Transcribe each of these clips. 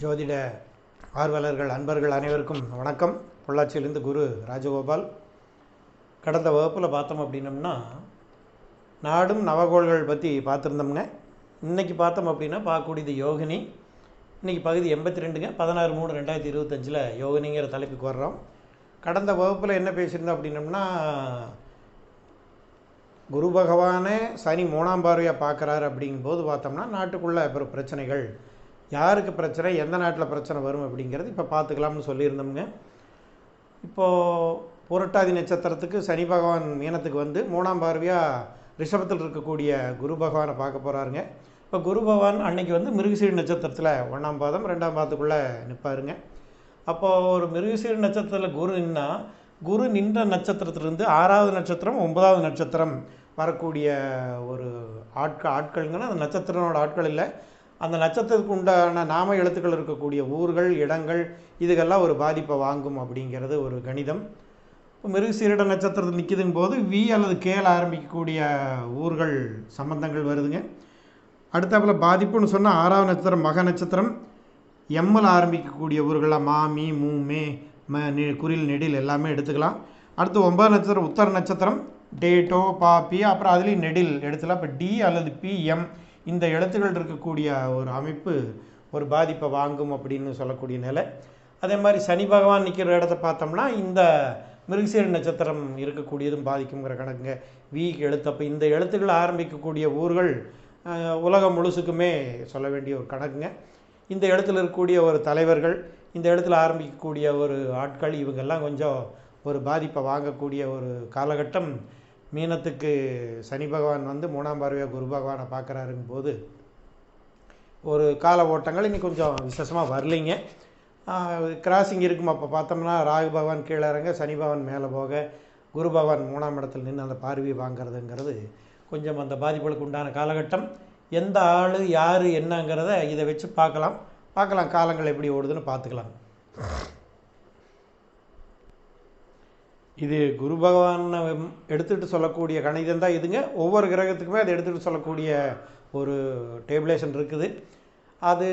ஜோதிட ஆர்வலர்கள் அன்பர்கள் அனைவருக்கும் வணக்கம். பொள்ளாச்சியிலிருந்து குரு ராஜகோபால். கடந்த வகுப்பில் பார்த்தோம் அப்படின்னம்னா நாடும் நவகோள்கள் பற்றி பார்த்துருந்தோம்ங்க. இன்றைக்கி பார்த்தோம் அப்படின்னா பார்க்கக்கூடியது யோகினி. இன்றைக்கி பகுதி எண்பத்தி ரெண்டுங்க பதினாறு மூணு ரெண்டாயிரத்தி இருபத்தஞ்சில் யோகினிங்கிற தலைப்புக்கு வர்றோம். கடந்த வகுப்பில் என்ன பேசியிருந்தோம் அப்படின்னம்னா குரு பகவானே சனி மூணாம் பார்வையாக பார்க்குறாரு அப்படிங்கும்போது பார்த்தோம்னா நாட்டுக்குள்ளே அப்புறம் பிரச்சனைகள் யாருக்கு பிரச்சனை எந்த நாட்டில் பிரச்சனை வரும் அப்படிங்கிறது இப்போ பார்த்துக்கலாம்னு சொல்லியிருந்தோம்ங்க. இப்போது புரட்டாதி நட்சத்திரத்துக்கு சனி பகவான் மீனத்துக்கு வந்து மூணாம் பார்வையாக ரிஷபத்தில் இருக்கக்கூடிய குரு பகவானை பார்க்க போகிறாருங்க இப்போ குரு பகவான் அன்னைக்கு வந்து மிருகசீடு நட்சத்திரத்தில் ஒன்றாம் பாதம் ரெண்டாம் பாதத்துக்குள்ளே நிற்பாருங்க அப்போது ஒரு மிருகசீடு நட்சத்திரத்தில் குரு நின்னா குரு நின்ற நட்சத்திரத்திலிருந்து ஆறாவது நட்சத்திரம் ஒன்பதாவது நட்சத்திரம் வரக்கூடிய ஒரு ஆட்கள் ஆட்கள்ங்கன்னா அந்த நட்சத்திரனோட ஆட்கள் இல்லை. அந்த நட்சத்திரத்துக்கு உண்டான நாம எழுத்துக்கள் இருக்கக்கூடிய ஊர்கள் இடங்கள் இதுக்கெல்லாம் ஒரு பாதிப்பை வாங்கும் அப்படிங்கிறது ஒரு கணிதம். இப்போ மிருகசீரிட நட்சத்திரத்தில் நிற்கிதுங்கும் போது வி அல்லது கேல ஆரம்பிக்கக்கூடிய ஊர்கள் சம்பந்தங்கள் வருதுங்க. அடுத்தாப்புல பாதிப்புன்னு சொன்னால் ஆறாவது நட்சத்திரம் மக நட்சத்திரம். எம்மில் ஆரம்பிக்கக்கூடிய ஊர்களாக மா மீ மூ மே ம நி குரில் நெடில் எல்லாமே எடுத்துக்கலாம். அடுத்து ஒன்பது நட்சத்திரம் உத்தர நட்சத்திரம் டேட்டோ பா பி அப்புறம் அதுலேயும் நெடில் எடுத்துக்கலாம். இப்போ டி அல்லது பி எம் இந்த எழுத்துக்கள் இருக்கக்கூடிய ஒரு அமைப்பு ஒரு பாதிப்பை வாங்கும் அப்படின்னு சொல்லக்கூடிய நிலை. அதே மாதிரி சனி பகவான் நிற்கிற இடத்த பார்த்தோம்னா இந்த மிருகசீர நட்சத்திரம் இருக்கக்கூடியதும் பாதிக்குங்கிற கணக்குங்க. வி எழுத்தப்போ இந்த எழுத்துக்கள் ஆரம்பிக்கக்கூடிய ஊர்கள் உலகம் முழுசுக்குமே சொல்ல வேண்டிய ஒரு கணக்குங்க. இந்த இடத்துல இருக்கக்கூடிய ஒரு தலைவர்கள் இந்த இடத்துல ஆரம்பிக்கக்கூடிய ஒரு ஆட்கள் இவங்கெல்லாம் கொஞ்சம் ஒரு பாதிப்பை வாங்கக்கூடிய ஒரு காலகட்டம் மீனத்துக்கு சனி பகவான் வந்து மூணாம் பார்வையாக குரு பகவானை பார்க்குறாருங்கும் போது ஒரு கால ஓட்டங்கள் இன்னைக்கு கொஞ்சம் விசேஷமாக வரலைங்க. கிராசிங் இருக்கும்? அப்போ பார்த்தோம்னா ராகு பகவான் கீழே இறங்க சனி பகவான் மேலே போக குரு பகவான் மூணாம் இடத்துல நின்று அந்த பார்வையை வாங்குறதுங்கிறது கொஞ்சம் அந்த பாதிப்புகளுக்கு உண்டான காலகட்டம். எந்த ஆள் யார் என்னங்கிறத இதை வச்சு பார்க்கலாம். பார்க்கலாம் காலங்கள் எப்படி ஓடுதுன்னு பார்த்துக்கலாம். இது குரு பகவான் எடுத்துகிட்டு சொல்லக்கூடிய கணிதம் தான். இதுங்க ஒவ்வொரு கிரகத்துக்குமே அதை எடுத்துகிட்டு சொல்லக்கூடிய ஒரு டேபிளேஷன் இருக்குது. அது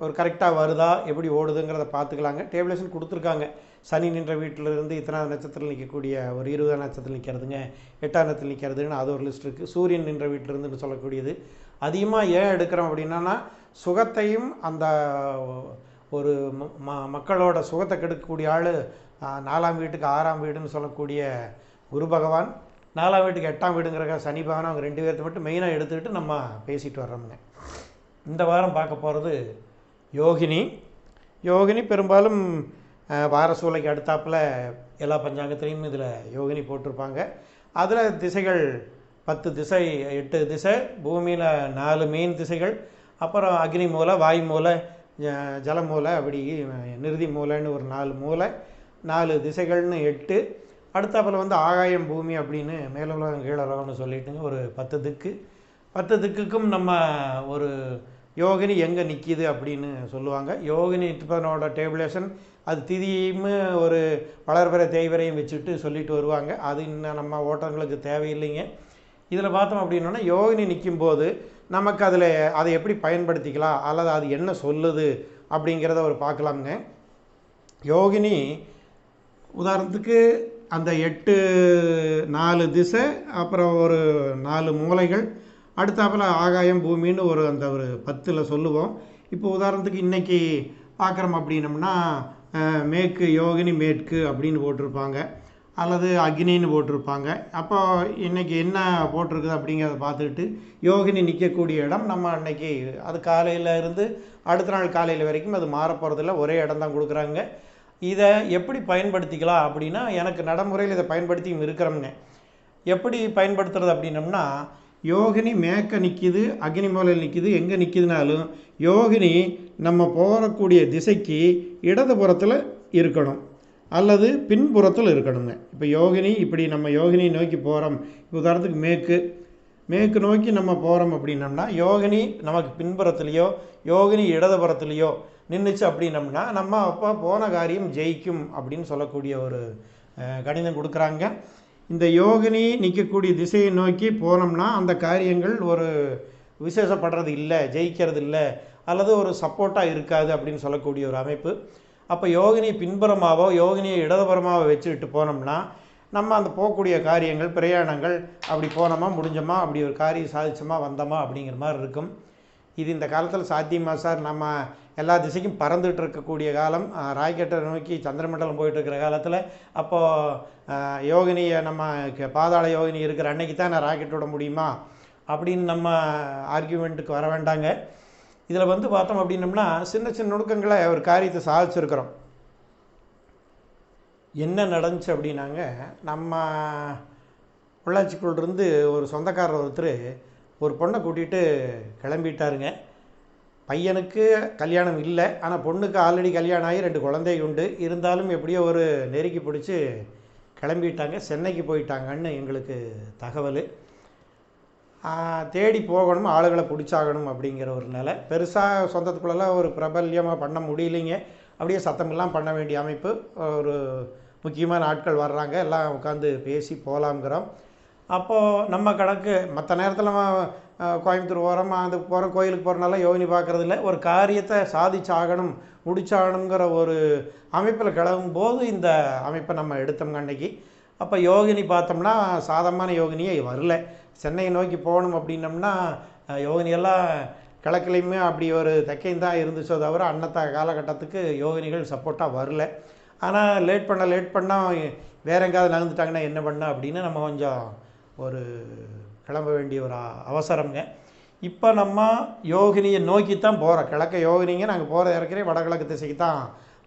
ஒரு கரெக்டாக வருதா எப்படி ஓடுதுங்கிறத பார்த்துக்கலாங்க. டேபிளேஷன் கொடுத்துருக்காங்க. சனி நின்ற வீட்டில் இருந்து இத்தனாவது நட்சத்திரம் நிற்கக்கூடிய ஒரு இருபதாம் நட்சத்திரம் நிற்கிறதுங்க எட்டாம் நட்சத்திரம் நிற்கிறதுன்னு அது ஒரு லிஸ்ட் இருக்குது சூரியன் நின்ற வீட்டிலிருந்துன்னு சொல்லக்கூடியது. அதிகமாக ஏன் எடுக்கிறோம் அப்படின்னா சுகத்தையும் அந்த ஒரு ம- ம- மக்களோட சுகத்தை கெடுக்கக்கூடிய ஆள் நாலாம் வீட்டுக்கு ஆறாம் வீடுன்னு சொல்லக்கூடிய குரு பகவான் நாலாம் வீட்டுக்கு எட்டாம் வீடுங்கிற சனி பகவான் அவங்க ரெண்டு பேர்த்து மட்டும் மெயினாக எடுத்துக்கிட்டு நம்ம பேசிட்டு வர்றோம்ங்க. இந்த வாரம் பார்க்க போகிறது யோகினி. யோகினி பெரும்பாலும் வார சூளைக்கு அடுத்தாப்புல எல்லா பஞ்சாங்கத்திலையும் இதில் யோகினி போட்டிருப்பாங்க. அதில் திசைகள் பத்து திசை எட்டு திசை பூமியில் நாலு மெயின் திசைகள் அப்புறம் அக்னி மூலை வாயு மூலை ஜல மூலை அப்படி நிறுதி மூலைன்னு ஒரு நாலு மூலை நாலு திசைகள்னு எட்டு அடுத்தாப்பில் வந்து ஆகாயம் பூமி அப்படின்னு மேலுலகம் கீழுலகம்னு சொல்லிட்டுங்க ஒரு பத்து திக்கு. பத்து திக்குக்கும் நம்ம ஒரு யோகினி எங்கே நிற்கிது அப்படின்னு சொல்லுவாங்க. யோகினி டிப்பனோட டேபிளேஷன் அது திதியும் ஒரு வளர்பிற தேய்வரையும் வச்சுட்டு சொல்லிட்டு வருவாங்க. அது இன்னும் நம்ம ஓட்டங்களுக்கு தேவையில்லைங்க. இதில் பார்த்தோம் அப்படின்னா யோகினி நிற்கும்போது நமக்கு அதில் அதை எப்படி பயன்படுத்திக்கலாம் அல்லது அது என்ன சொல்லுது அப்படிங்கிறத ஒரு பார்க்கலாமுங்க. யோகினி உதாரணத்துக்கு அந்த எட்டு நாலு திசை அப்புறம் ஒரு நாலு மூலைகள் அடுத்தாப்பில் ஆகாயம் பூமின்னு ஒரு அந்த ஒரு பத்தில் சொல்லுவோம். இப்போ உதாரணத்துக்கு இன்றைக்கி பார்க்குறோம் அப்படின்னம்னா மேற்கு யோகினி மேற்கு அப்படின்னு போட்டிருப்பாங்க. அல்லது அக்னின்னு போட்டிருப்பாங்க. அப்போ இன்றைக்கி என்ன போட்டிருக்குது அப்படிங்கிறத பார்த்துக்கிட்டு யோகினி நிற்கக்கூடிய இடம் நம்ம அன்னைக்கு அது காலையில் இருந்து அடுத்த நாள் காலையில் வரைக்கும் அது மாற போகிறதில்ல ஒரே இடம் தான் கொடுக்குறாங்க. இதை எப்படி பயன்படுத்திக்கலாம் அப்படின்னா எனக்கு நடைமுறையில் இதை பயன்படுத்தியும் இருக்கிறோம்னே. எப்படி பயன்படுத்துறது அப்படின்னம்னா யோகினி மேக்க நிற்கிது அக்னி மூலையில் நிற்கிது எங்கே நிற்கிதுனாலும் யோகினி நம்ம போகக்கூடிய திசைக்கு இடதுபுறத்தில் இருக்கணும். அல்லது பின்புறத்தில் இருக்கணுங்க. இப்போ யோகினி இப்படி நம்ம யோகினி நோக்கி போகிறோம் உதாரணத்துக்கு மேற்கு மேற்கு நோக்கி நம்ம போகிறோம் அப்படின்னம்னா யோகினி நமக்கு பின்புறத்துலேயோ யோகினி இடதுபுறத்துலேயோ நின்றுச்சு அப்படின்னம்னா நம்ம அப்போ போன காரியம் ஜெயிக்கும் அப்படின்னு சொல்லக்கூடிய ஒரு கணிதம் கொடுக்குறாங்க. இந்த யோகினி நிற்கக்கூடிய திசையை நோக்கி போனோம்னா அந்த காரியங்கள் ஒரு விசேஷப்படுறது இல்லை ஜெயிக்கிறது இல்லை அல்லது ஒரு சப்போர்ட்டாக இருக்காது அப்படின்னு சொல்லக்கூடிய ஒரு அமைப்பு. அப்போ யோகினி பின்புறமாகவோ யோகினியை இடதுபுறமாக வச்சுக்கிட்டு போனோம்னா நம்ம அந்த போகக்கூடிய காரியங்கள் பிரயாணங்கள் அப்படி போனோமா முடிஞ்சோமா அப்படி ஒரு காரியம் சாதிச்சோமா வந்தோமா அப்படிங்கிற மாதிரி இருக்கும். இது இந்த காலத்தில் சாத்தியமாக சார்? நம்ம எல்லா திசைக்கும் பறந்துட்டு இருக்கக்கூடிய காலம். ராக்கெட்டை நோக்கி சந்திரமண்டலம் போயிட்டு இருக்கிற காலத்தில். அப்போது யோகினியை நம்ம பாதாள யோகினி இருக்கிற அன்னைக்கு தான் நான் ராக்கெட் விட முடியுமா? அப்படின்னு நம்ம ஆர்கியூமெண்ட்டுக்கு வர வேண்டாங்க. இதில் வந்து பார்த்தோம் அப்படின்னம்னா சின்ன சின்ன நுணுக்கங்களை ஒரு காரியத்தை சாதிச்சிருக்கிறோம். என்ன நடந்துச்சு அப்படின்னாங்க நம்ம பொள்ளாச்சிக்குள்ளிருந்து ஒரு சொந்தக்காரர் ஒருத்தர் ஒரு பொண்ணை கூட்டிகிட்டு கிளம்பிட்டாருங்க. பையனுக்கு கல்யாணம் இல்லை ஆனால் பொண்ணுக்கு ஆல்ரெடி கல்யாணம் ஆகி ரெண்டு குழந்தை உண்டு. இருந்தாலும் எப்படியோ ஒரு நெருக்கி பிடிச்சி கிளம்பிட்டாங்க. சென்னைக்கு போயிட்டாங்கன்னு எங்களுக்கு தகவல். தேடி போகணும் ஆளுகளை பிடிச்சாகணும் அப்படிங்கிற ஒரு நிலை. பெருசாக சொந்தத்துக்குள்ளெல்லாம் ஒரு பிரபல்யமாக பண்ண முடியலைங்க. அப்படியே சத்தமெல்லாம் பண்ண வேண்டிய அமைப்பு. ஒரு முக்கியமான ஆட்கள் வர்றாங்க. எல்லாம் உட்காந்து பேசி போகலாங்கிறோம் அப்போது நம்ம கணக்கு மற்ற நேரத்தில் நம்ம கோயம்புத்தூர் போகிறோம் அந்த போகிற கோயிலுக்கு போகிறனால யோகினி பார்க்குறது இல்லை ஒரு காரியத்தை சாதிச்சாகணும் முடிச்சாகணுங்கிற ஒரு அமைப்பில் கிளம்பும் போது இந்த அமைப்பை நம்ம எடுத்தோம் அன்னைக்கு. அப்போ யோகினி பார்த்தோம்னா சாதமான யோகினியே வரல. சென்னையை நோக்கி போகணும் அப்படின்னம்னா யோகினியெல்லாம் கிழக்குலையுமே அப்படி ஒரு தெக்கையும் தான் இருந்துச்சோ தவிர அன்னத்த காலகட்டத்துக்கு யோகினிகள் சப்போர்ட்டாக வரல. ஆனால் லேட் பண்ண லேட் பண்ணால் வேற எங்காவது நகர்ந்துட்டாங்கன்னா என்ன பண்ண அப்படின்னு நம்ம கொஞ்சம் ஒரு கிளம்ப வேண்டிய ஒரு அவசரம்ங்க. இப்போ நம்ம யோகினியை நோக்கி தான் போகிறோம் கிழக்க யோகினிங்க நாங்கள் போகிற இறக்கிறே வடகிழக்கு திசைக்கு தான்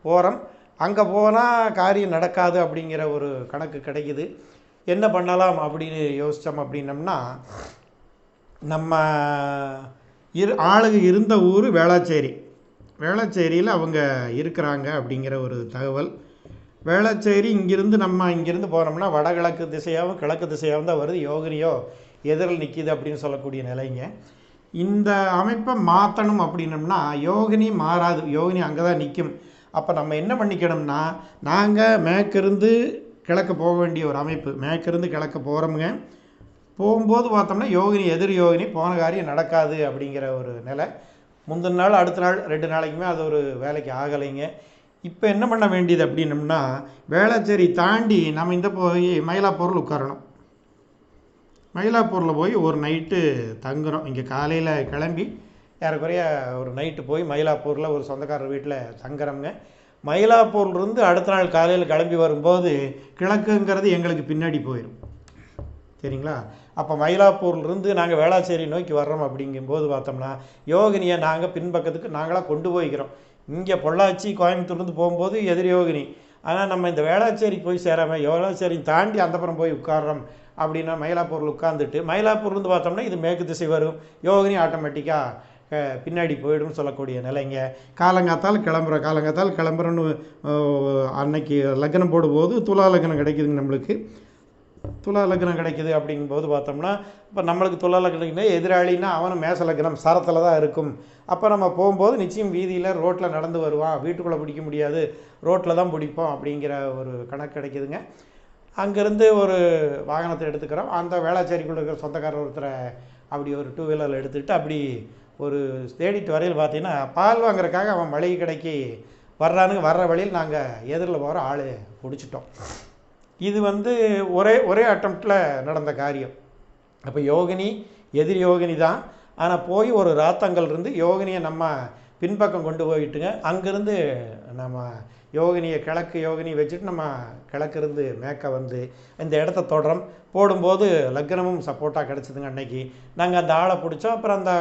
போகிறோம் அங்கே போனால் காரியம் நடக்காது அப்படிங்கிற ஒரு கணக்கு கிடைக்குது. என்ன பண்ணலாம் அப்படின்னு யோசித்தோம் அப்படின்னம்னா நம்ம இரு ஆளுங்க இருந்த ஊர் வேளாச்சேரி. வேளாச்சேரியில் அவங்க இருக்கிறாங்க அப்படிங்கிற ஒரு தகவல். வேளச்சேரி இங்கிருந்து நம்ம இங்கிருந்து போனோம்னா வடகிழக்கு திசையாகவும் கிழக்கு திசையாகவும் தான் வருது. யோகினியோ எதிரில் நிற்கிது அப்படின்னு சொல்லக்கூடிய நிலைங்க. இந்த அமைப்பை மாற்றணும் அப்படின்னம்னா யோகினி மாறாது. யோகினி அங்கே தான் நிற்கும் அப்போ நம்ம என்ன பண்ணிக்கணும்னா நாங்கள் மேற்கிருந்து கிழக்கு போக வேண்டிய ஒரு அமைப்பு. மேற்கிருந்து கிழக்கு போகிறோமுங்க போகும்போது பார்த்தோம்னா யோகினி எதிர் யோகினி போன காரியம் நடக்காது அப்படிங்கிற ஒரு நிலை. முந்தின நாள் அடுத்த நாள் ரெண்டு நாளைக்குமே அது ஒரு வேலைக்கு ஆகலைங்க. இப்போ என்ன பண்ண வேண்டியது அப்படின்னம்னா வேளச்சேரி தாண்டி நம்ம இந்த போய் மயிலாப்பூரில் உட்காரணும். மயிலாப்பூரில் போய் ஒரு நைட்டு தங்குறோம். இங்கே காலையில் கிளம்பி ஏறக்குறைய ஒரு நைட்டு போய் மயிலாப்பூரில் ஒரு சொந்தக்காரர் வீட்டில் தங்குறோங்க மயிலாப்பூர்லேருந்து அடுத்த நாள் காலையில் கிளம்பி வரும்போது கிழக்குங்கிறது எங்களுக்கு பின்னாடி போயிடும். சரிங்களா? அப்போ மயிலாப்பூர்லேருந்து நாங்கள் வேளாச்சேரி நோக்கி வர்றோம் அப்படிங்கும்போது பார்த்தோம்னா யோகினியை நாங்கள் பின்பக்கத்துக்கு நாங்களாக கொண்டு போய்க்கிறோம். இங்கே பொள்ளாச்சி கோயம்புத்தூர்லேருந்து போகும்போது எதிரியோகினி ஆனால் நம்ம இந்த வேளாச்சேரி போய் சேராமல் வேளாச்சேரி தாண்டி அந்தப்புறம் போய் உட்கார்றோம் அப்படின்னா மயிலாப்பூரில் உட்காந்துட்டு மயிலாப்பூர்லேருந்து பார்த்தோம்னா இது மேற்கு திசை வரும். யோகினி ஆட்டோமேட்டிக்காக பின்னாடி போயிடும்னு சொல்லக்கூடிய நிலைங்க. காலங்காத்தால் கிளம்புற காலங்காத்தால் கிளம்புறோன்னு அன்னைக்கு லக்னம் போடும்போது துலா லக்னம் கிடைக்குதுங்க நம்மளுக்கு. துலா லக்னம் கிடைக்குது அப்படிங்கும்போது பார்த்தோம்னா இப்போ நம்மளுக்கு துலா லக்னம் எதிராளின்னா அவனும் மேச லக்னம் சரத்தில் தான் இருக்கும். அப்போ நம்ம போகும்போது நிச்சயம் வீதியில் ரோட்டில் நடந்து வருவான். வீட்டுக்குள்ளே பிடிக்க முடியாது. ரோட்டில் தான் பிடிப்போம் அப்படிங்கிற ஒரு கணக்கு கிடைக்குதுங்க. அங்கேருந்து ஒரு வாகனத்தை எடுத்துக்கிறோம். அந்த வேளாச்சேரிக்குள்ள இருக்கிற சொந்தக்காரர் ஒருத்தரை அப்படி ஒரு டூ வீலரில் எடுத்துக்கிட்டு அப்படி ஒரு தேடிட்டு வரையில் பார்த்தீங்கன்னா பால் வாங்குறதுக்காக அவன் மளிகை கடைக்கு வர்றானுங்க. வர்ற வழியில் நாங்கள் எதிரில் போகிற ஆள் பிடிச்சிட்டோம். இது வந்து ஒரே ஒரே அட்டம்ப்டில் நடந்த காரியம். அப்போ யோகினி எதிரி யோகினி தான். ஆனால் போய் ஒரு ராத்தங்கல் இருந்து யோகினியை நம்ம பின்பக்கம் கொண்டு போயிட்டுங்க. அங்கேருந்து நம்ம யோகினியை கிழக்கு யோகினி வச்சுட்டு நம்ம கிழக்கு இருந்து வந்து இந்த இடத்த தொடரம். போடும்போது லக்னமும் சப்போர்ட்டாக கிடச்சிதுங்க அன்னைக்கு. நாங்கள் அந்த ஆளை பிடிச்சோம். அப்புறம் அந்த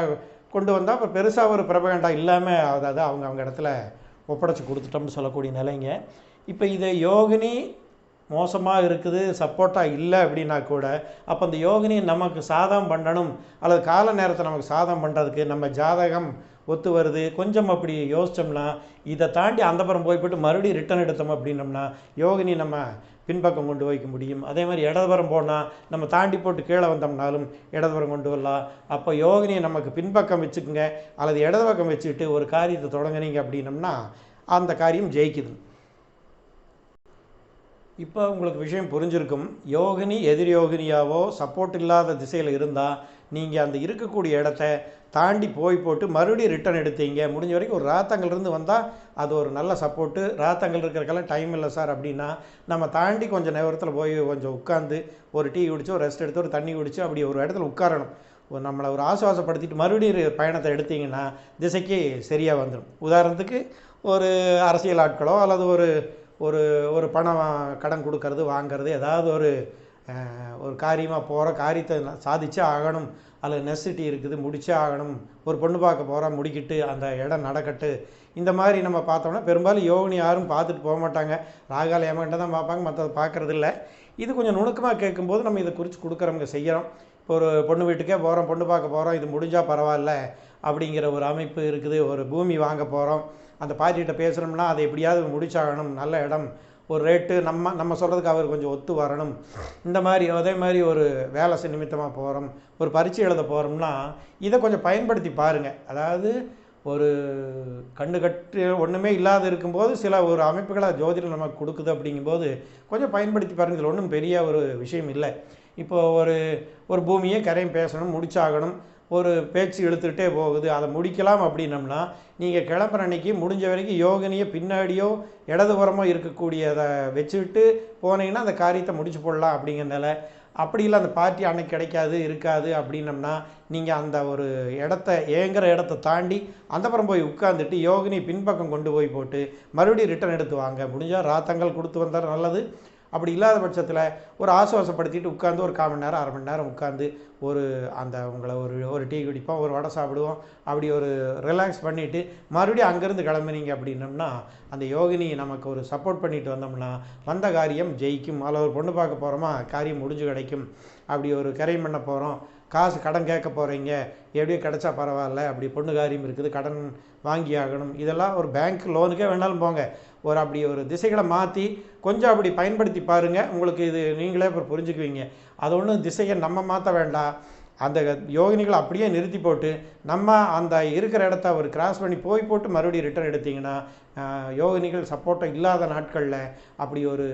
கொண்டு வந்தால் அப்புறம் பெருசாக ஒரு பிரபகண்டா இல்லாமல் அதாவது அவங்க அவங்க இடத்துல ஒப்படைச்சி கொடுத்துட்டோம்னு சொல்லக்கூடிய நிலைங்க. இப்போ இதை யோகினி மோசமாக இருக்குது சப்போர்ட்டாக இல்லை அப்படின்னா கூட அப்போ அந்த யோகினி நமக்கு சாதம் பண்ணணும். அல்லது கால நேரத்தை நமக்கு சாதம் பண்ணுறதுக்கு நம்ம ஜாதகம் ஒத்து வருது. கொஞ்சம் அப்படி யோசித்தோம்னா இதை தாண்டி அந்தப்புறம் போய் போட்டு மறுபடியும் ரிட்டர்ன் எடுத்தோம் அப்படின்னோம்னா யோகினி நம்ம பின்பக்கம் கொண்டு வைக்க முடியும். அதே மாதிரி இடதுபுறம் போனால் நம்ம தாண்டி போட்டு கீழே வந்தோம்னாலும் இடதுபுறம் கொண்டு வரலாம். அப்போ யோகினியை நமக்கு பின்பக்கம் வச்சுக்குங்க. அல்லது இடது பக்கம் வச்சுக்கிட்டு ஒரு காரியத்தை தொடங்குனீங்க அப்படின்னம்னா அந்த காரியம் ஜெயிக்குது. இப்போ உங்களுக்கு விஷயம் புரிஞ்சிருக்கும். யோகினி எதிர் யோகினியாவோ சப்போர்ட் இல்லாத திசையில் இருந்தால் நீங்கள் அந்த இருக்கக்கூடிய இடத்த தாண்டி போய் போட்டு மறுபடியும் ரிட்டர்ன் எடுத்தீங்க. முடிஞ்ச வரைக்கும் ஒரு ராத்தங்கள்லேருந்து வந்தால் அது ஒரு நல்ல சப்போர்ட்டு ராத்தங்கள் இருக்கிறக்கெல்லாம் டைம் இல்லை சார் அப்படின்னா நம்ம தாண்டி கொஞ்சம் நேரத்தில் போய் கொஞ்சம் உட்காந்து ஒரு டீ குடிச்சு ஒரு ரெஸ்ட் எடுத்து ஒரு தண்ணி குடிச்சு அப்படி ஒரு இடத்துல உட்காரணும். ஒரு நம்மளை ஒரு ஆசுவாசப்படுத்திட்டு மறுபடியும் பயணத்தை எடுத்தீங்கன்னா திசைக்கு சரியாக வந்துடும் உதாரணத்துக்கு ஒரு அரசியல் ஆட்களோ அல்லது ஒரு ஒரு ஒரு பணம் கடன் கொடுக்கறது வாங்கிறது ஏதாவது ஒரு ஒரு காரியமாக போகிற காரியத்தை சாதிச்சே ஆகணும். அல்லது நெசிட்டி இருக்குது முடிச்சே ஆகணும். ஒரு பொண்ணு பார்க்க போகிறோம் முடிக்கிட்டு அந்த இடம் நடக்கட்டு. இந்த மாதிரி நம்ம பார்த்தோம்னா பெரும்பாலும் யோகினி யாரும் பார்த்துட்டு போக மாட்டாங்க. ராகால ஏமாட்ட தான் பார்ப்பாங்க மற்றதை பார்க்குறது இல்லை. இது கொஞ்சம் நுணுக்கமாக கேட்கும்போது நம்ம இதை குறித்து கொடுக்குறவங்க செய்கிறோம் இப்போ ஒரு பொண்ணு வீட்டுக்கே போகிறோம் பொண்ணு பார்க்க போகிறோம் இது முடிஞ்சால் பரவாயில்ல அப்படிங்கிற ஒரு அமைப்பு இருக்குது. ஒரு பூமி வாங்க போகிறோம் அந்த பாட்டிகிட்ட பேசுகிறோம்னா அதை எப்படியாவது முடிச்சாகணும். நல்ல இடம் ஒரு ரேட்டு நம்ம நம்ம சொல்கிறதுக்கு அவர் கொஞ்சம் ஒத்து வரணும். இந்த மாதிரி அதே மாதிரி ஒரு வேலை நிமித்தமாக போகிறோம் ஒரு பரீட்சை எழுத போகிறோம்னா இதை கொஞ்சம் பயன்படுத்தி பாருங்கள் அதாவது ஒரு கண்ணு கட்டு ஒன்றுமே இல்லாத இருக்கும்போது சில ஒரு அமைப்புகளை ஜோதிடம் நமக்கு கொடுக்குது அப்படிங்கும்போது கொஞ்சம் பயன்படுத்தி பாருங்கள் இதில் ஒன்றும் பெரிய ஒரு விஷயம் இல்லை. இப்போது ஒரு ஒரு பூமியை கரையும் பேசணும் முடிச்சாகணும். ஒரு பேச்சு இழுத்துக்கிட்டே போகுது. அதை முடிக்கலாம் அப்படின்னம்னா நீங்கள் கிளம்புற அன்னைக்கு முடிஞ்ச வரைக்கும் யோகினியை பின்னாடியோ இடதுபுறமோ இருக்கக்கூடியதை வச்சுக்கிட்டு போனீங்கன்னா அந்த காரியத்தை முடிச்சு போடலாம் அப்படிங்கிறனால அப்படி இல்லை அந்த பார்ட்டி அன்னைக்கு கிடைக்காது இருக்காது அப்படின்னம்னா நீங்கள் அந்த ஒரு இடத்த ஏங்குற இடத்த தாண்டி அந்த புறம் போய் உட்காந்துட்டு யோகினி பின்பக்கம் கொண்டு போய் போட்டு மறுபடியும் ரிட்டர்ன் எடுத்து வாங்க. முடிஞ்சால் ராத்தங்கள் கொடுத்து வந்தால் நல்லது. அப்படி இல்லாத பட்சத்தில் ஒரு ஆசுவாசப்படுத்திட்டு உட்காந்து ஒரு கால் மணி நேரம் அரை மணி நேரம் உட்காந்து ஒரு அந்த உங்களை ஒரு ஒரு டீ குடிப்போம் ஒரு வடை சாப்பிடுவோம் அப்படி ஒரு ரிலாக்ஸ் பண்ணிவிட்டு மறுபடியும் அங்கேருந்து கிளம்புனீங்க அப்படின்னம்னா அந்த யோகினி நமக்கு ஒரு சப்போர்ட் பண்ணிட்டு வந்தோம்னா வந்த காரியம் ஜெயிக்கும். அதில் ஒரு பொண்ணு பார்க்க போகிறோமா காரியம் முடிஞ்சு கிடைக்கும். அப்படி ஒரு கரையும் பண்ண போகிறோம் காசு கடன் கேட்க போகிறீங்க எப்படியோ கிடைச்சா பரவாயில்ல அப்படி பொண்ணு காரியம் இருக்குது கடன் வாங்கி ஆகணும். இதெல்லாம் ஒரு பேங்க் லோனுக்கே வேணாலும் போங்க. ஒரு அப்படி ஒரு திசைகளை மாற்றி கொஞ்சம் அப்படி பயன்படுத்தி பாருங்கள் உங்களுக்கு இது நீங்களே இப்போ புரிஞ்சுக்குவீங்க. அது ஒன்றும் திசையை நம்ம மாற்ற வேண்டாம். அந்த யோகினிகளை அப்படியே நிறுத்தி போட்டு நம்ம அந்த இருக்கிற இடத்த ஒரு கிராஸ் பண்ணி போய் போட்டு மறுபடியும் ரிட்டர்ன் எடுத்திங்கன்னா யோகினிகள் சப்போர்ட்டாக இல்லாத நாட்களில் அப்படி ஒரு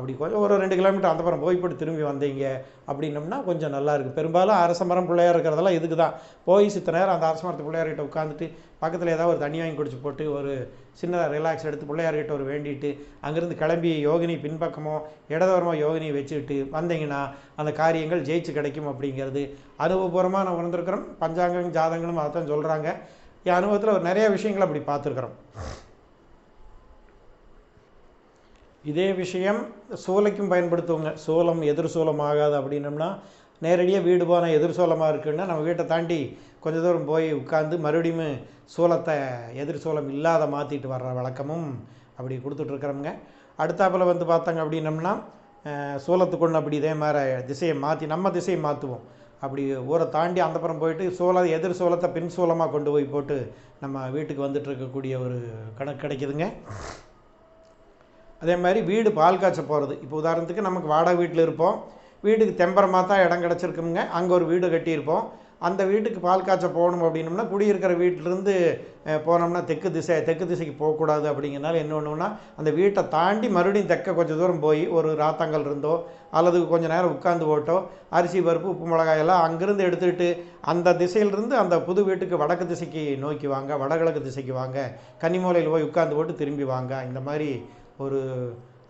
அப்படி கொஞ்சம் ஒரு ரெண்டு கிலோமீட்டர் அந்த பக்கம் போய் போட்டு திரும்பி வந்தீங்க அப்படின்னம்னா கொஞ்சம் நல்லா இருக்குது பெரும்பாலும் அரச மரம் பிள்ளையார் இருக்கிறதெல்லாம் இதுக்கு தான் போய் சித்த நேரம் அந்த அரச மரத்து பிள்ளையார்கிட்ட உட்காந்துட்டு பக்கத்தில் ஏதாவது ஒரு தண்ணி வாங்கி குடிச்சு போட்டு ஒரு சின்னதாக ரிலாக்ஸ் எடுத்து பிள்ளையார்கிட்ட ஒரு வேண்டிட்டு அங்கேருந்து கிளம்பி யோகினி பின்பக்கமோ இடதுவரமோ யோகினி வச்சுக்கிட்டு வந்தீங்கன்னா அந்த காரியங்கள் ஜெயிச்சு கிடைக்கும் அப்படிங்கிறது. அனுபவபூர்வமாக நான் உணர்ந்திருக்கிறோம். பஞ்சாங்கம் ஜாதகங்களும் தான் சொல்கிறாங்க என் அனுபவத்தில் ஒரு நிறைய விஷயங்கள் அப்படி பார்த்துருக்குறோம். இதே விஷயம் சோலைக்கும் பயன்படுத்துவோங்க. சோளம் எதிர் சோளம் ஆகாது அப்படின்னம்னா நேரடியாக வீடு போனால் எதிர் சோளமாக இருக்குன்னா நம்ம வீட்டை தாண்டி கொஞ்ச தூரம் போய் உட்காந்து மறுபடியும் சூலத்தை எதிர் சோளம் இல்லாத மாற்றிட்டு வர்ற வழக்கமும் அப்படி கொடுத்துட்ருக்குறோங்க அடுத்தாப்பில் வந்து பார்த்தாங்க அப்படின்னம்னா அஹ், அப்படி இதே மாதிரி திசையை மாற்றி நம்ம திசையை மாற்றுவோம் அப்படி ஊரை தாண்டி அந்த புறம் போயிட்டு சோள எதிர் சோளத்தை பின் சூலமாக கொண்டு போய் போட்டு நம்ம வீட்டுக்கு வந்துட்டு இருக்கக்கூடிய ஒரு கணக்கு கிடைக்குதுங்க. அதே மாதிரி வீடு பால் காய்ச்ச போகிறது இப்போ உதாரணத்துக்கு நமக்கு வாடகை வீட்டில் இருப்போம். வீட்டுக்கு தெம்பரமாக தான் இடம் கிடச்சிருக்குங்க. அங்கே ஒரு வீடு கட்டியிருப்போம். அந்த வீட்டுக்கு பால் காய்ச்ச போகணும் அப்படின்னம்னா குடியிருக்கிற வீட்டிலேருந்து போனோம்னா தெற்கு திசை தெற்கு திசைக்கு போகக்கூடாது அப்படிங்கிறனால என்ன பண்ணுவோம்னா அந்த வீட்டை தாண்டி மறுபடியும் தெற்க கொஞ்சம் தூரம் போய் ஒரு ராத்தங்கள் இருந்தோ அல்லது கொஞ்சம் நேரம் உட்காந்து போட்டோ அரிசி பருப்பு உப்பு மிளகாய் எல்லாம் அங்கேருந்து எடுத்துக்கிட்டு அந்த திசையிலிருந்து அந்த புது வீட்டுக்கு வடக்கு திசைக்கு நோக்கி வாங்க வடகிழக்கு திசைக்கு வாங்க கன்னிமூலையில் போய் உட்காந்து போட்டு திரும்பி வாங்க. இந்த மாதிரி ஒரு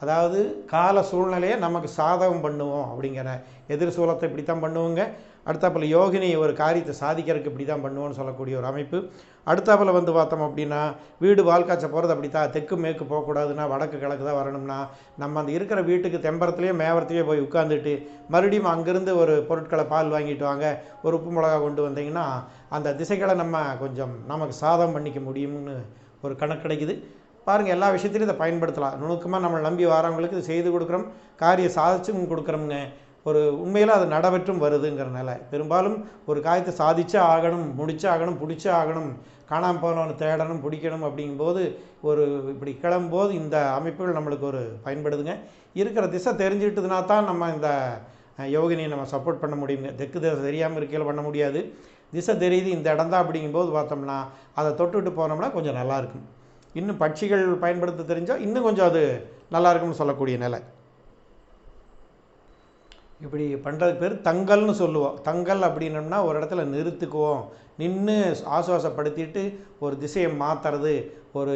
அதாவது கால சூழ்நிலையை நமக்கு சாதகம் பண்ணுவோம் அப்படிங்கிற எதிர் சூலத்தை இப்படி தான் பண்ணுவோங்க. அடுத்தாப்பில் யோகினி ஒரு காரியத்தை சாதிக்கிறதுக்கு இப்படி தான் பண்ணுவோன்னு சொல்லக்கூடிய ஒரு அமைப்பு. அடுத்தாப்பில் வந்து பார்த்தோம் அப்படின்னா வீடு வாழ்க்காய்ச்ச போகிறது அப்படி தான் தெற்கு மேற்கு போகக்கூடாதுன்னா வடக்கு கிழக்கு தான் வரணும்னா நம்ம அந்த இருக்கிற வீட்டுக்கு தெம்பரத்துலேயே மேவரத்துலேயே போய் உட்காந்துட்டு மறுபடியும் அங்கேருந்து ஒரு பொருட்களை பால் வாங்கிட்டு வாங்க ஒரு உப்பு மிளகா கொண்டு வந்தீங்கன்னா அந்த திசைகளை நம்ம கொஞ்சம் நமக்கு சாதம் பண்ணிக்க முடியும்னு ஒரு கணக்கு கிடைக்குது. பாருங்கள் எல்லா விஷயத்திலையும் இதை பயன்படுத்தலாம். நுணுக்கமாக நம்மளை நம்பி வரவங்களுக்கு இது செய்து கொடுக்குறோம் காரியம் சாதிச்சும் கொடுக்குறோம்ங்க. ஒரு உண்மையில் அது நடவற்றும் வருதுங்கிறனால பெரும்பாலும் ஒரு காயத்தை சாதிச்சே ஆகணும் முடிச்சே ஆகணும் பிடிச்சே ஆகணும் காணாமல் போனவனை தேடணும் பிடிக்கணும் அப்படிங்கும்போது ஒரு இப்படி கிளம்பும்போது இந்த அமைப்புகள் நம்மளுக்கு ஒரு பயன்படுதுங்க. இருக்கிற திசை தெரிஞ்சுக்கிட்டதுனா தான் நம்ம இந்த யோகினியை நம்ம சப்போர்ட் பண்ண முடியுங்க. தெற்கு திசை தெரியாமல் இருக்கையில் பண்ண முடியாது. திசை தெரியுது இந்த இடம் தான் அப்படிங்கும்போது பார்த்தோம்னா அதை தொட்டுவிட்டு போனோம்னா கொஞ்சம் நல்லாயிருக்கும் இன்னும் பட்சிகள் பயன்படுத்த தெரிஞ்சால் இன்னும் கொஞ்சம் அது நல்லா இருக்கும்னு சொல்லக்கூடிய நிலை. இப்படி பண்ணுறதுக்கு பேர் தங்கல்னு சொல்லுவோம். தங்கல் அப்படின்னம்னா ஒரு இடத்துல நிறுத்துக்குவோம். நின்று ஆசுவாசப்படுத்திட்டு ஒரு திசையை மாற்றுறது ஒரு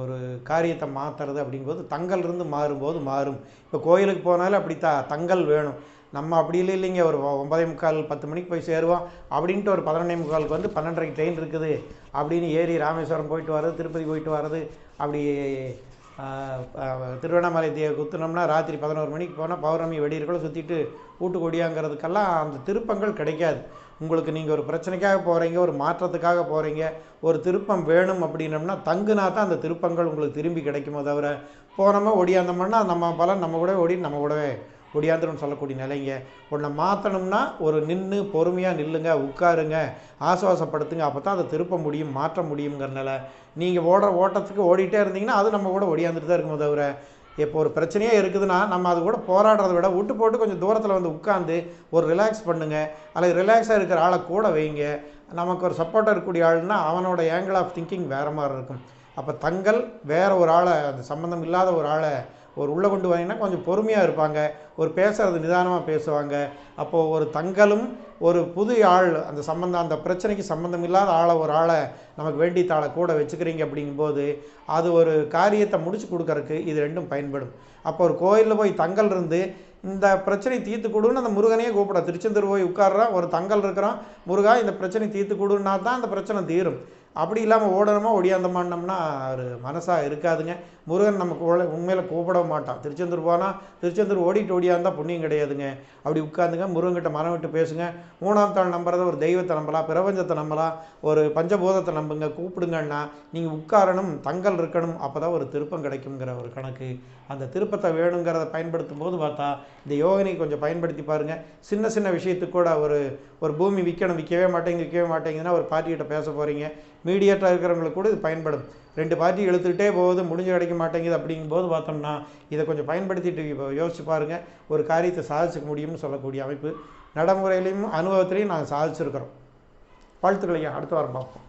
ஒரு காரியத்தை மாற்றுறது அப்படிங்கும்போது தங்கல் இருந்து மாறும்போது மாறும். இப்போ கோயிலுக்கு போனாலும் அப்படி த தங்கல் வேணும். நம்ம அப்படி இல்லை இல்லைங்க. ஒரு ஒன்பதே முக்கால் பத்து மணிக்கு போய் சேருவோம். அப்படின்ட்டு ஒரு பதினொன்னே முக்காலுக்கு வந்து பன்னெண்டரைக்கு ட்ரெயின் இருக்குது. அப்படின்னு ஏறி ராமேஸ்வரம் போயிட்டு வர்றது திருப்பதி போயிட்டு வர்றது அப்படி திருவண்ணாமலை தே குத்துனோம்னா ராத்திரி பதினோரு மணிக்கு போனால் பௌர்ணமி வெடியிருக்குள்ள சுற்றிட்டு வீட்டுக்கொடியாங்கிறதுக்கெல்லாம் அந்த திருப்பங்கள் கிடைக்காது. உங்களுக்கு நீங்கள் ஒரு பிரச்சனைக்காக போகிறீங்க ஒரு மாற்றத்துக்காக போகிறீங்க ஒரு திருப்பம் வேணும் அப்படின்னம்னா தங்குனா தான் அந்த திருப்பங்கள் உங்களுக்கு திரும்பி கிடைக்குமோ தவிர போனோமா ஒடியாந்தோம்னா நம்ம பலன் நம்ம கூட ஓடி நம்ம கூடவே ஒடியாந்துரும் சொல்லக்கூடிய நிலைங்க. உன்னை மாற்றணும்னா ஒரு நின்று பொறுமையாக நில்லுங்க உட்காருங்க ஆசுவாசப்படுத்துங்க. அப்போ தான் அதை திருப்ப முடியும் மாற்ற முடியுங்கிறனால நீங்கள் ஓடுற ஓட்டத்துக்கு ஓடிட்டே இருந்தீங்கன்னா அது நம்ம கூட ஒடியாந்துட்டு தான் இருக்குமோ தவிர இப்போ ஒரு பிரச்சனையே இருக்குதுன்னா நம்ம அது கூட போராடுறத விட விட்டு போட்டு கொஞ்சம் தூரத்தில் வந்து உட்காந்து ஒரு ரிலாக்ஸ் பண்ணுங்கள் அல்லது ரிலாக்ஸாக இருக்கிற ஆளை கூட வைங்க. நமக்கு ஒரு சப்போர்ட்டாக இருக்கக்கூடிய ஆள்னா அவனோட ஏங்கிள் ஆஃப் திங்கிங் வேறு மாதிரி இருக்கும். அப்போ தங்கள் வேறு ஒரு ஆளை அந்த சம்மந்தம் இல்லாத ஒரு ஆளை ஒரு உள்ளே கொண்டு வந்தீங்கன்னா கொஞ்சம் பொறுமையாக இருப்பாங்க. ஒரு பேசுகிறது நிதானமாக பேசுவாங்க. அப்போது ஒரு தங்களும் ஒரு புது ஆள் அந்த சம்மந்தம் அந்த பிரச்சனைக்கு சம்மந்தம் இல்லாத ஆளை ஒரு ஆளை நமக்கு வேண்டிய தாளை கூட வச்சுக்கிறீங்க அப்படிங்கும்போது அது ஒரு காரியத்தை முடிச்சு கொடுக்கறக்கு இது ரெண்டும் பயன்படும். அப்போ ஒரு கோயிலில் போய் தங்கல் இருந்து இந்த பிரச்சனை தீர்த்து கொடுன்னு அந்த முருகனையே கூப்பிட திருச்செந்தூர் போய் உட்கார்றான் ஒரு தங்கல் இருக்கிறான். முருகா இந்த பிரச்சனை தீர்த்து கொடுன்னா தான் அந்த பிரச்சனை தீரும். அப்படி இல்லாமல் ஓடணுமா ஒடியாந்தமானோம்னா ஒரு மனசாக இருக்காதுங்க. முருகன் நமக்கு உள்ள உண்மையில் கூப்பிட மாட்டான். திருச்செந்தூர் போனால் திருச்செந்தூர் ஓடிட்டு ஓடியாந்தால் புண்ணியம் கிடையாதுங்க. அப்படி உட்காந்துங்க முருகன்கிட்ட மனம் விட்டு பேசுங்க. மூணாம் தாள் நம்புறத ஒரு தெய்வத்தை நம்பலாம் பிரபஞ்சத்தை நம்பலாம் ஒரு பஞ்சபூதத்தை நம்புங்க. கூப்பிடுங்கன்னா நீங்கள் உட்காரணும் தங்கல் இருக்கணும் அப்போ தான் ஒரு திருப்பம் கிடைக்குங்கிற ஒரு கணக்கு. அந்த திருப்பத்தை வேணுங்கிறத பயன்படுத்தும் போது பார்த்தா இந்த யோகனை கொஞ்சம் பயன்படுத்தி பாருங்க. சின்ன சின்ன விஷயத்துக்கு கூட ஒரு ஒரு பூமி விற்கணும் விற்கவே மாட்டேங்குது விற்கவே மாட்டேங்குதுன்னா ஒரு பார்ட்டிகிட்ட பேச போகிறீங்க மீடியேட்டாக இருக்கிறவங்களுக்கு கூட இது பயன்படும். ரெண்டு பார்ட்டி எழுத்துக்கிட்டே போகுது முடிஞ்சு கிடைக்க மாட்டேங்குது அப்படிங்கும்போது பார்த்தோம்னா இதை கொஞ்சம் பயன்படுத்திட்டு இப்போ யோசிச்சு பாருங்கள் ஒரு காரியத்தை சாதிச்சுக்க முடியும்னு சொல்லக்கூடிய அமைப்பு நடைமுறையிலையும் அனுபவத்திலையும் நாங்கள் சாதிச்சிருக்கிறோம். வாழ்த்துக்களையா? அடுத்த வாரம் பார்ப்போம்.